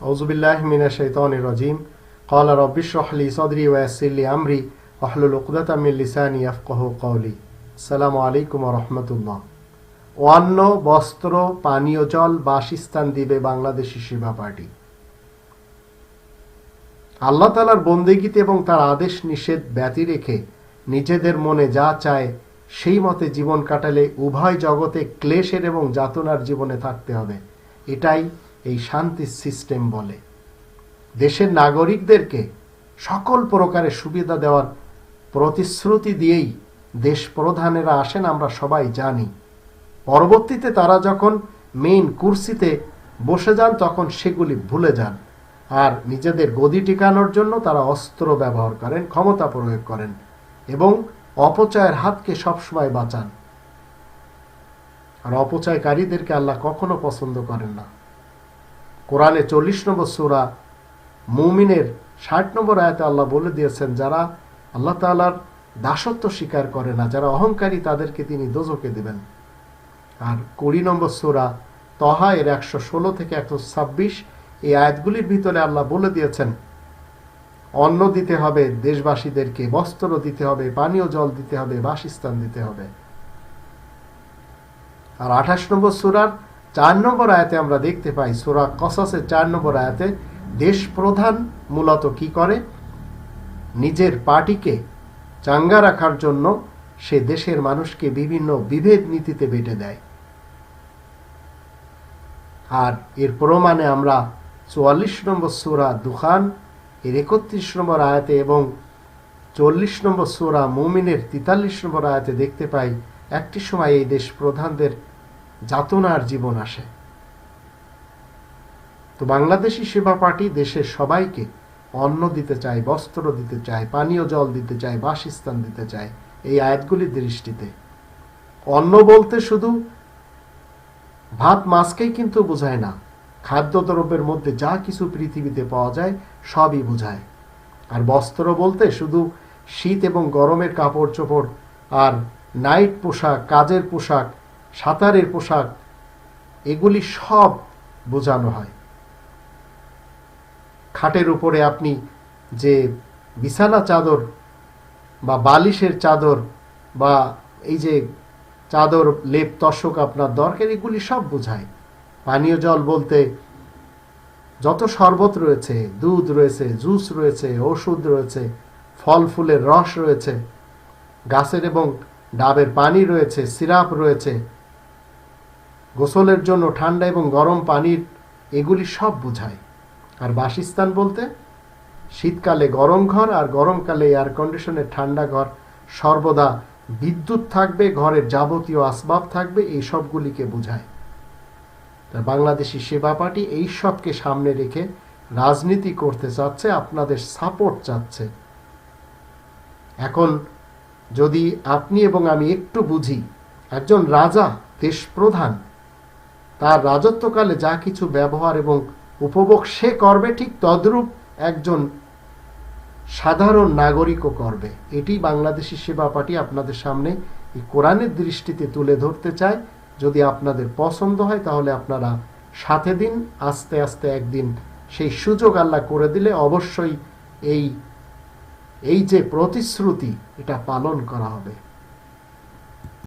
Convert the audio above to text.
أعوذ بالله من الشيطان الرجيم قال رب اشرح لي صدري ويسر لي أمري واحلل عقدة من لساني يفقه قولي السلام عليكم ورحمة الله অন্ন বস্ত্র পানীয় জল বাসস্থান দিবে বাংলাদেশি সেবা পার্টি আল্লাহ তালার বন্দেগীতে এবং তার আদেশ নিষেধ ব্যতি রেখে নিজেদের মনে যা চায় সেই মতে জীবন কাটালে উভয় জগতে ক্লেশের এবং যাতনার জীবনে থাকতে হবে এটাই এই শান্তির সিস্টেম বলে। দেশের নাগরিকদেরকে সকল প্রকারের সুবিধা দেওয়ার প্রতিশ্রুতি দিয়েই দেশ প্রধানেরা আসেন আমরা সবাই জানি। পরবর্তীতে তারা যখন মেইন কুর্সিতে বসে যান, তখন সেগুলি ভুলে যান আর নিজেদের গদি টিকানোর জন্য তারা অস্ত্র ব্যবহার করেন, ক্ষমতা প্রয়োগ করেন এবং অপচয়ের হাতকে সবসময় বাঁচান। আর অপচয়কারীদেরকে আল্লাহ কখনো পছন্দ করেন না। কোরআনে চল্লিশ নম্বর সুরা, মুমিনের ষাট নম্বর আয়াতে আল্লাহ বলে দিয়েছেন, যারা আল্লাহ তালার দাসত্ব স্বীকার করে না, যারা অহংকারী, তাদেরকে তিনি দোজকে দেবেন। আর কুড়ি নম্বর সুরা তহা এর একশো ষোলো থেকে একশো ছাব্বিশ, এই আয়াতগুলির ভিতরে আল্লাহ বলে দিয়েছেন, অন্ন দিতে হবে দেশবাসীদেরকে, বস্ত্র দিতে হবে, পানীয় জল দিতে হবে, বাসস্থান দিতে হবে। আর আঠাশ নম্বর সুরার চার নম্বর আয়াতে আমরা দেখতে পাই সুরা কসাসের চার নম্বর আয়াতে দেশ প্রধান মূলত কি করে? নিজের পার্টিকে চাঙ্গা রাখার জন্য সে দেশের মানুষকে বিভিন্ন বিভেদ নীতিতে বেটে দেয়। আর এর প্রমাণে আমরা চুয়াল্লিশ নম্বর সুরা দুখান, এর একত্রিশ নম্বর আয়াতে এবং চল্লিশ নম্বর সুরা মুমিনের তেতাল্লিশ নম্বর আয়াতে দেখতে পাই একটি সময় এই দেশ প্রধানদের যাতনার জীবন আসে। তো বাংলাদেশি সেবা পার্টি দেশের সবাইকে অন্ন দিতে চায়, বস্ত্র দিতে চায়, পানীয় জল দিতে চায়, বাসস্থান দিতে চায়, এই আয়াতগুলির দৃষ্টিতে। অন্ন বলতে শুধু ভাত মাছকেই কিন্তু বোঝায় না, খাদ্যদ্রব্যের মধ্যে যা কিছু পৃথিবীতে পাওয়া যায় সবই বোঝায়। আর বস্ত্র বলতে শুধু শীত এবং গরমের কাপড় চোপড় আর নাইট পোশাক, কাজের পোশাক সাঁতারের পোশাক, এগুলি সব বোঝানো হয়। খাটের উপরে আপনি যে বিছানা চাদর বা বালিশের চাদর বা এই যে চাদর, লেপ তশক আপনার দরকার, এগুলি সব বোঝায়। পানীয় জল বলতে যত শরবত রয়েছে, দুধ রয়েছে, জুস রয়েছে, ওষুধ রয়েছে, ফল ফুলের রস রয়েছে, গাছের এবং ডাবের পানি রয়েছে, সিরাপ রয়েছে গোসলের জন্য ঠান্ডা এবং গরম পানির এগুলি সব বোঝায়। আর বাসস্থান বলতে, শীতকালে গরম ঘর আর গরমকালে এয়ার কন্ডিশনের ঠান্ডা ঘর। সর্বদা বিদ্যুৎ থাকবে, ঘরের যাবতীয় আসবাব থাকবে, এই সবগুলিকে বোঝায়। বাংলাদেশি সেবা পার্টি এই সবকে সামনে রেখে রাজনীতি করতে চাচ্ছে, আপনাদের সাপোর্ট চাচ্ছে। এখন যদি আপনি এবং আমি একটু বুঝি, একজন রাজা দেশ প্রধান তার রাজত্বকালে যা কিছু ব্যবহার এবং উপভোগ সে করবে, ঠিক তদ্রূপ একজন সাধারণ নাগরিকও করবে। এটি বাংলাদেশি সেবা পার্টি আপনাদের সামনে এই কোরআনের দৃষ্টিতে তুলে ধরতে চায়। যদি আপনাদের পছন্দ হয়, তাহলে আপনারা সাথে দিন, আস্তে আস্তে একদিন সেই সুযোগ আল্লাহ করে দিলে অবশ্যই এই এই যে প্রতিশ্রুতি, এটা পালন করা হবে।